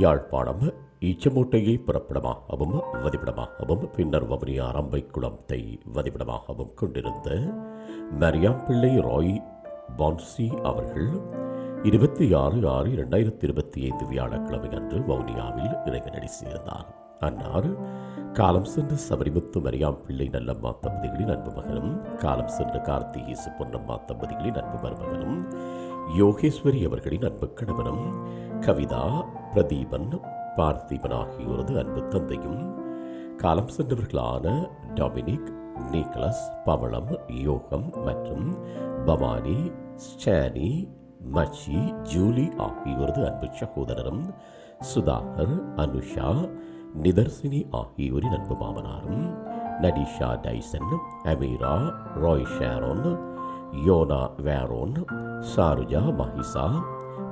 யாழ்ப்பாணம் ஈச்சமூட்டையை புறப்படமாகவும் வதிவிடமாகவும் பின்னர் வவுனியா அரம்பைக்குளத்தை வதிவிடமாகவும் கொண்டிருந்த மரியாம் பிள்ளை ராய் பான்சி அவர்கள் இருபத்தி ஆறு ஆறு இரண்டாயிரத்தி இருபத்தி ஐந்து வியாழக்கிழமை அன்று வவுனியாவில் இறைவனடி சேர்ந்தார். அன்னார் காலம் சென்ற சபரிமுத்து மரியாம் பிள்ளை நல்லம்மா தம்பதிகளின் அன்பு மகனும் காலம் சென்ற கார்த்திகேசு பொன்னம்மா தம்பதிகளின் அன்பு மருமகனும் யோகேஸ்வரி அவர்களின் அன்பு கணவனும் கவிதா பிரதீபன் பார்த்திபன் ஆகியோரது அன்பு தந்தையும் காலம் சென்றவர்களான டொமினிக் நிக்லஸ் பவளம் யோகம் மற்றும் பவானி ஸ்டானி மச்சி ஜூலி ஆகியோரது அன்பு சகோதரரும் சுதாகர் அனுஷா நிதர்சினி ஆகியோரின் அன்பு மாமனாரும் Natisha Tyson Ameera Roy Sharon Yona Veron Saruja Mahisa